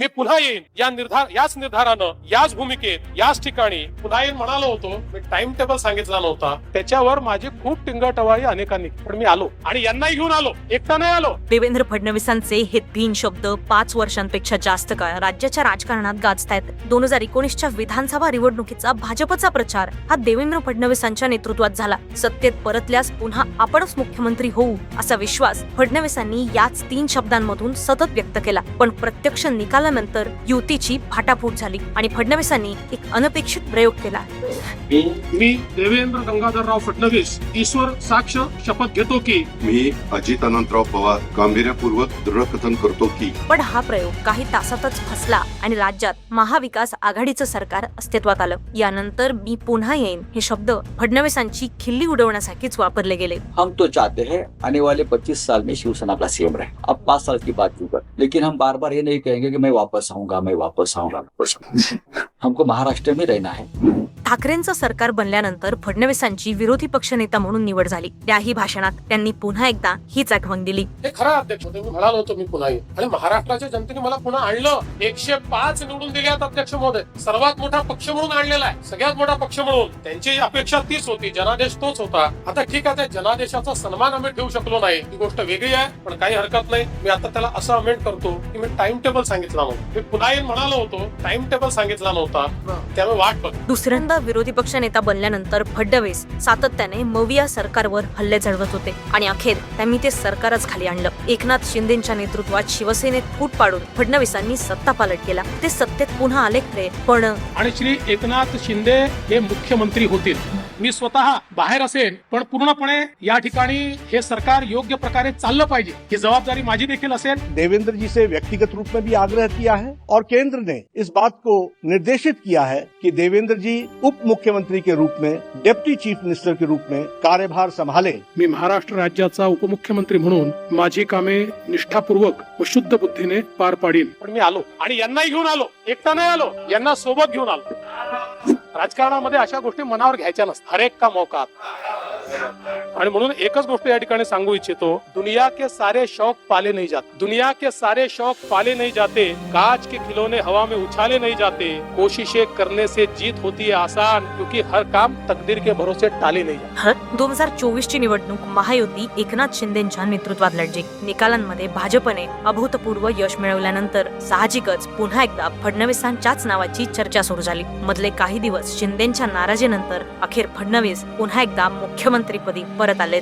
मी पुन्हा येईन. या निर्धार याच निर्धारानं याच भूमिकेत याच ठिकाणी पुन्हा येईन म्हणालो होतो. मी टाइम टेबल सांगितला नव्हता. त्याच्यावर माझी खूप टिंगटवाळी अनेकांनी. पण मी आलो. आणि यांनाही घेऊन आलो. एकटा नाही आलो. देवेंद्र फडणवीसांचे हे तीन शब्द पाच वर्षांपेक्षा जास्त काळ राज्याच्या राजकारणात गाजतायत. दोन हजार एकोणीसच्या विधानसभा निवडणुकीचा भाजपचा प्रचार हा देवेंद्र फडणवीसांच्या नेतृत्वात झाला. सत्तेत परतल्यास पुन्हा आपणच मुख्यमंत्री होऊ असा विश्वास फडणवीसांनी याच तीन शब्दांमधून सतत व्यक्त केला. पण प्रत्यक्ष निकालानंतर युतीची फाटाफूट झाली आणि फडणवीसांनी एक अनपेक्षित प्रयोग केला. मी देवेंद्र गंगाधरराव फडणवीस ईश्वर साक्ष शपथ घेतो की मी अजित अनंतराव पवार गांभीर्यपूर्वक दृढकथन करतो की पण हा प्रयोग काही तासातच फसला आणि राज्यात महाविकास आघाडीचं सरकार अस्तित्वात आलं. यानंतर मी पुन्हा येईन हे शब्द फडणवीसांची खिल्ली उडवण्यासाठीच वापरले गेले. हम तो चाहते हैं आने वाले 25 साल में शिवसेना का सीएम रहे। अब पाँच साल की बात क्यों कर लेकिन हम बार बार ये नहीं कहेंगे कि मैं वापस आऊंगा मैं वापस आऊंगा वापस आऊंगा। हमको महाराष्ट्र में रहना है ठाकरेंचं सरकार बनल्यानंतर फडणवीसांची विरोधी पक्षनेता म्हणून निवड झाली. त्याही भाषणात त्यांनी पुन्हा एकदा हीच आठवण दिली. हे खरं अध्यक्ष होते मी म्हणालो होतो मी पुन्हा आणि महाराष्ट्राच्या जनतेने मला पुन्हा आणलं. एकशे पाच निवडून दिल्यात अध्यक्ष महोदय. सर्वात मोठा पक्ष म्हणून आणलेला आहे. सगळ्यात मोठा पक्ष म्हणून. त्यांची अपेक्षा तीच होती. जनादेश तोच होता. आता ठीक आहे त्या जनादेशाचा सन्मान आम्ही ठेवू शकलो नाही. ही गोष्ट वेगळी आहे पण काही हरकत नाही. मी आता त्याला असं अमेंड करतो की मी टाइम टेबल सांगितला नव्हता. मी पुन्हा येईन म्हणालो होतो. टाइम टेबल सांगितला नव्हता. त्यामुळे वाट बघ. दुसऱ्यांदा विरोधी पक्षनेता बनल्यानंतर फडणवीस सातत्याने मविया सरकारवर हल्ले चढवत होते आणि अखेर त्यांनी ते सरकारच खाली आणलं. एकनाथ शिंदेच्या नेतृत्वात शिवसेनेत फूट पाडून फडणवीसांनी सत्ता पालट केला. ते सत्तेत पुन्हा आले खरे पण आणि श्री एकनाथ शिंदे हे मुख्यमंत्री होतील. मी स्वतः बाहेर असेन पण पूर्णपणे या ठिकाणी हे सरकार योग्य प्रकारे चाललं पाहिजे. ही जबाबदारी माझी देखील असेल. देवेंद्र जी से व्यक्तिगत रूप में भी आग्रह किया है और केंद्र ने इस बात को निर्देशित किया है कि देवेंद्र जी उप मुख्यमंत्री के रूप में डिप्टी चीफ मिनिस्टर के रूप में कार्यभार संभाले। मी महाराष्ट्र राज्याचा उपमुख्यमंत्री म्हणून माझी कामे निष्ठापूर्वक व शुद्ध बुद्धीने पार पाडीन. पण मी आलो. आणि यांनाही घेऊन आलो. एकटा नाही आलो. यांना सोबत घेऊन आलो. राजकारणामध्ये अशा गोष्टी मनावर घ्यायच्या नसतात. हरेक का मौका आणि म्हणून एकच गोष्ट या ठिकाणी सांगू इच्छितो दुनिया के सारे शौक पाले नहीं जाते. दुनिया के सारे शौक पाले नहीं जाते काज के खिलौने हवा में उछाले नहीं जाते कोशिशें करने से जीत होती है आसान क्योंकि हर काम तकदीर के भरोसे टाले नाही जाते. दोन हजार चोवीस ची निवडणूक महायुती एकनाथ शिंदेच्या नेतृत्वात लढली. निकालांमध्ये भाजपने अभूतपूर्व यश मिळवल्यानंतर साहजिकच पुन्हा एकदा फडणवीसांच्याच नावाची चर्चा सुरू झाली. मधले काही दिवस शिंदेच्या नाराजीनंतर अखेर फडणवीस पुन्हा एकदा मुख्यमंत्री മന്ത്രി പൊതി പുറതള്ളി